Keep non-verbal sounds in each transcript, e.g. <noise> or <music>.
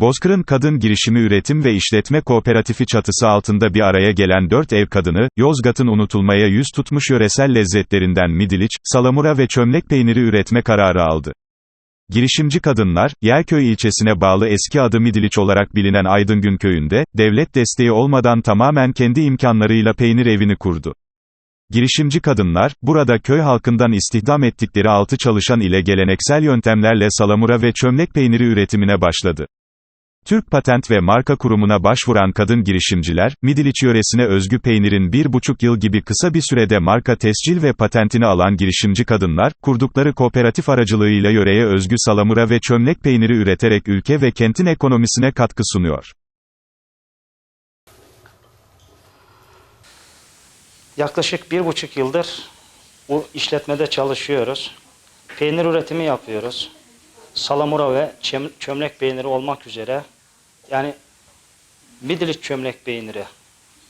Bozkır'ın Kadın Girişimi Üretim ve İşletme Kooperatifi çatısı altında bir araya gelen dört ev kadını, Yozgat'ın unutulmaya yüz tutmuş yöresel lezzetlerinden midiliç, salamura ve çömlek peyniri üretme kararı aldı. Girişimci kadınlar, Yerköy ilçesine bağlı eski adı Midiliç olarak bilinen Aydıngün köyünde, devlet desteği olmadan tamamen kendi imkanlarıyla peynir evini kurdu. Girişimci kadınlar, burada köy halkından istihdam ettikleri altı çalışan ile geleneksel yöntemlerle salamura ve çömlek peyniri üretimine başladı. Türk Patent ve Marka Kurumu'na başvuran kadın girişimciler, Midiliç yöresine özgü peynirin bir buçuk yıl gibi kısa bir sürede marka tescil ve patentini alan girişimci kadınlar, kurdukları kooperatif aracılığıyla yöreye özgü salamura ve çömlek peyniri üreterek ülke ve kentin ekonomisine katkı sunuyor. Yaklaşık bir buçuk yıldır bu işletmede çalışıyoruz. Peynir üretimi yapıyoruz. Salamura ve çömlek peyniri olmak üzere. Yani Midiliç çömlek peyniri,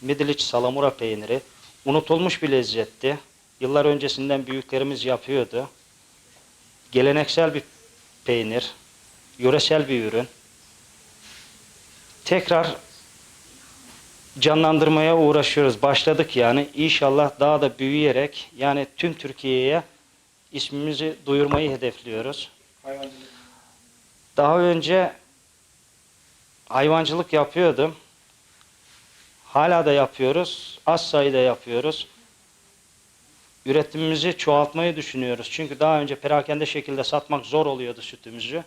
Midiliç salamura peyniri unutulmuş bir lezzetti. Yıllar öncesinden büyüklerimiz yapıyordu. Geleneksel bir peynir, yöresel bir ürün. Tekrar canlandırmaya uğraşıyoruz. Başladık yani. İnşallah daha da büyüyerek yani tüm Türkiye'ye ismimizi duyurmayı hedefliyoruz. Daha önce hayvancılık yapıyordum. Hala da yapıyoruz. Az sayıda yapıyoruz. Üretimimizi çoğaltmayı düşünüyoruz. Çünkü daha önce perakende şekilde satmak zor oluyordu sütümüzü.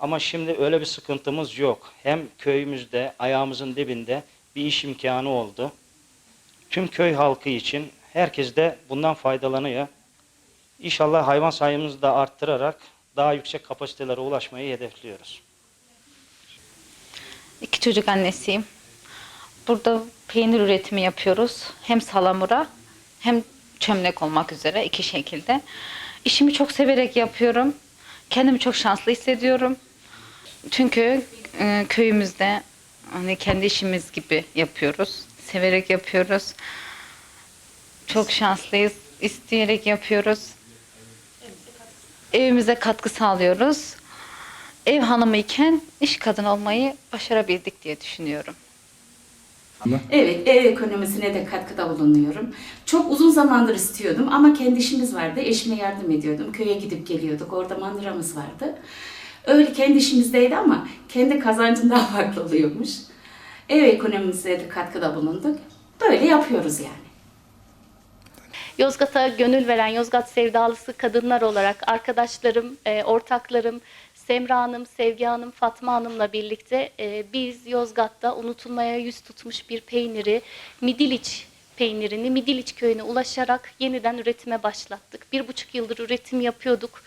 Ama şimdi öyle bir sıkıntımız yok. Hem köyümüzde, ayağımızın dibinde bir iş imkanı oldu. Tüm köy halkı için herkes de bundan faydalanıyor. İnşallah hayvan sayımızı da arttırarak daha yüksek kapasitelere ulaşmayı hedefliyoruz. İki çocuk annesiyim. Burada peynir üretimi yapıyoruz. Hem salamura hem çömlek olmak üzere iki şekilde. İşimi çok severek yapıyorum. Kendimi çok şanslı hissediyorum. Çünkü e, köyümüzde hani kendi işimiz gibi yapıyoruz. Severek yapıyoruz. Çok şanslıyız. İsteyerek yapıyoruz. Evimize katkı sağlıyoruz. Ev hanımı iken iş kadın olmayı başarabildik diye düşünüyorum. Evet, ev ekonomisine de katkıda bulunuyorum. Çok uzun zamandır istiyordum ama kendi işimiz vardı. Eşime yardım ediyordum. Köye gidip geliyorduk. Orada mandıramız vardı. Öyle kendi işimizdeydi ama kendi kazancım daha <laughs> farklı oluyormuş. Ev ekonomisine de katkıda bulunduk. Böyle yapıyoruz yani. Yozgat'a gönül veren Yozgat sevdalısı kadınlar olarak arkadaşlarım, e, ortaklarım Semra Hanım, Sevgi Hanım, Fatma Hanım'la birlikte e, biz Yozgat'ta unutulmaya yüz tutmuş bir peyniri Midiliç peynirini Midiliç köyüne ulaşarak yeniden üretime başlattık. Bir buçuk yıldır üretim yapıyorduk.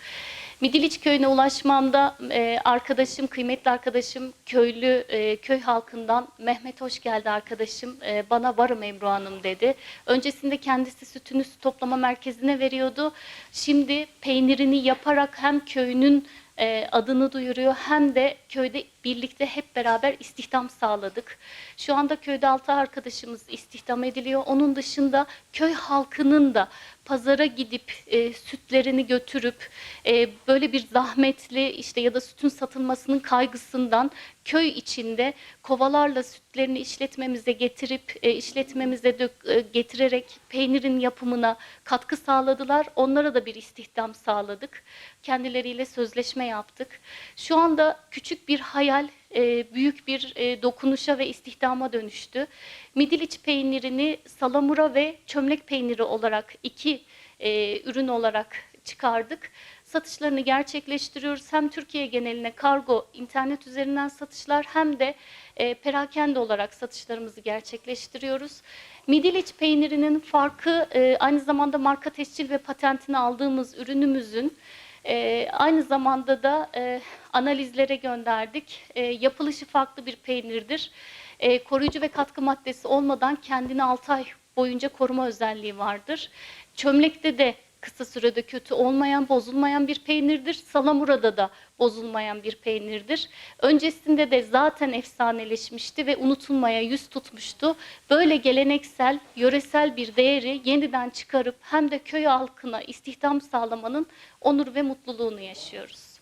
Midiliç köyüne ulaşmamda e, arkadaşım, kıymetli arkadaşım, köylü, e, köy halkından Mehmet hoş geldi arkadaşım. E, bana varım Ebru Hanım dedi. Öncesinde kendisi sütünü toplama merkezine veriyordu. Şimdi peynirini yaparak hem köyünün e, adını duyuruyor. Hem de köyde birlikte hep beraber istihdam sağladık. Şu anda köyde altı arkadaşımız istihdam ediliyor. Onun dışında köy halkının da pazara gidip e, sütlerini götürüp e, böyle bir zahmetli işte ya da sütün satılmasının kaygısından köy içinde kovalarla sütlerini işletmemize getirip e, işletmemize dök, e, getirerek peynirin yapımına katkı sağladılar. Onlara da bir istihdam sağladık. Kendileriyle sözleşme yaptık. Şu anda küçük bir hayal e, büyük bir e, dokunuşa ve istihdama dönüştü. Midiliç peynirini salamura ve çömlek peyniri olarak iki e, ürün olarak çıkardık. Satışlarını gerçekleştiriyoruz. Hem Türkiye geneline kargo, internet üzerinden satışlar hem de e, perakende olarak satışlarımızı gerçekleştiriyoruz. Midiliç peynirinin farkı e, aynı zamanda marka tescil ve patentini aldığımız ürünümüzün e, aynı zamanda da e, analizlere gönderdik. E, yapılışı farklı bir peynirdir. E, koruyucu ve katkı maddesi olmadan kendini 6 ay boyunca koruma özelliği vardır. Çömlekte de kısa sürede kötü olmayan, bozulmayan bir peynirdir. Salamura'da da bozulmayan bir peynirdir. Öncesinde de zaten efsaneleşmişti ve unutulmaya yüz tutmuştu. Böyle geleneksel, yöresel bir değeri yeniden çıkarıp hem de köy halkına istihdam sağlamanın onur ve mutluluğunu yaşıyoruz.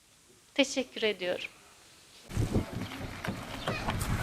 Teşekkür ediyorum.